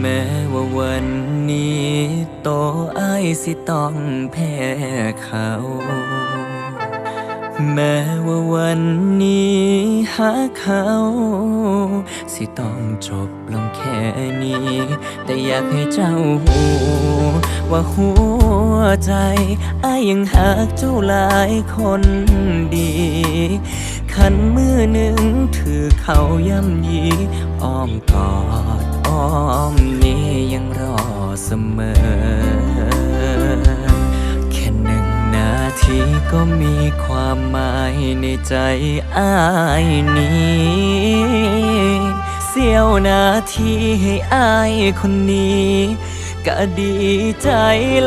แม้ว่าวันนี้โตไอายสิต้องแพ้เขา แม้ว่าวันนี้หาเขา สิต้องจบลงแค่นี้ แต่อยากให้เจ้าหูว่าหัวใจอายยังหักเจ้าหลายคนดี ขันมือหนึ่งถือเขาย่ำยีอ้อมกอดอ้อมนี้ยังรอเสมอแค่หนึ่งนาทีก็มีความหมายในใจอ้ายนี้ เสี้ยวนาทีให้อ้ายคนนี้ ก็ดีใจ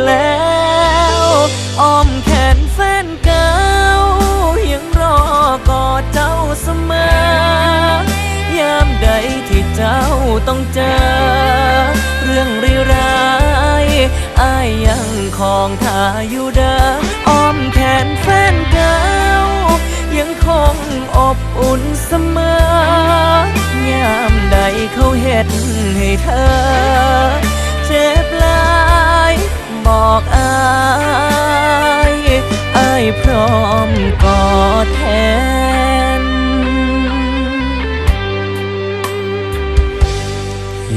แล้ว อ้อม ต้องเจอ เรื่องร้ายอายยังคองทาอยู่เด้ออ้อมแขนแฟนเก่ายังคงอบอุ่นเสมอยามใดเขาเห็ดให้เธอ เจ็บหลายบอกอายอายพร้อมกอดแทน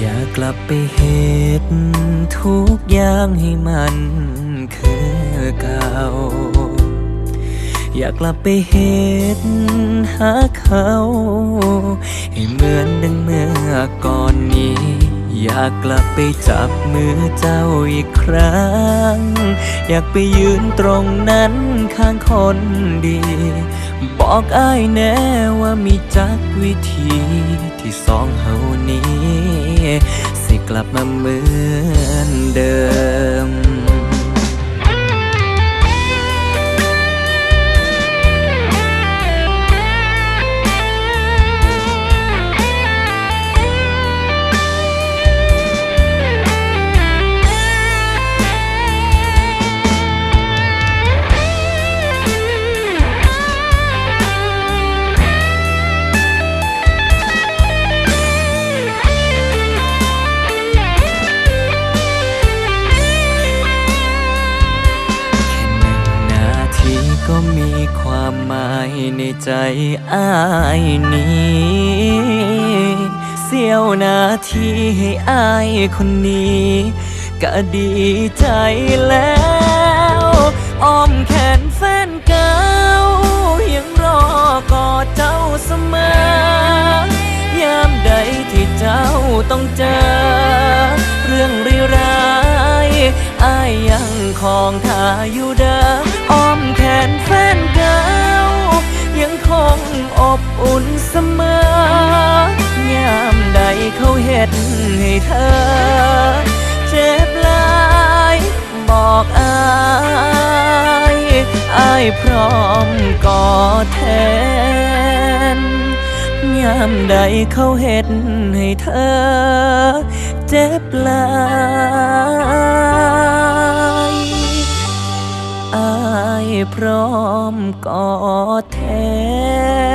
อยากกลับไปเหตุทุกอย่างให้มันคือเก่า อยากกลับไปเหตุหาเขา ให้เหมือนดังเมื่อก่อนนี้ อยากกลับไปจับมือเจ้าอีกครั้ง อยากไปยืนตรงนั้นข้างคนดี บอกอ้ายแน่ว่ามีจักวิธีที่สองเฮานี้ สิกลับมาเหมือนเดิม ก็มีความหมายในใจอ้ายนี้ เสี้ยวนาทีให้อ้ายคนนี้ ก็ดีใจแล้วอ้อมแขนแฟนเก่ายังรอกอดเจ้าเสมอยามใดที่เจ้าต้องเจอ เรื่องร้ายอ้ายยังคองทาอยู่เด้อ นแฟนเก่ายังคงอบอุ่นเสมอยามใดเขาเห็ดให้เธอ เจ็บหลายบอกอายอายพร้อมกอดแทนยามใดเขาเห็ดให้เธอ เจ็บหลาย พร้อมกอดแท้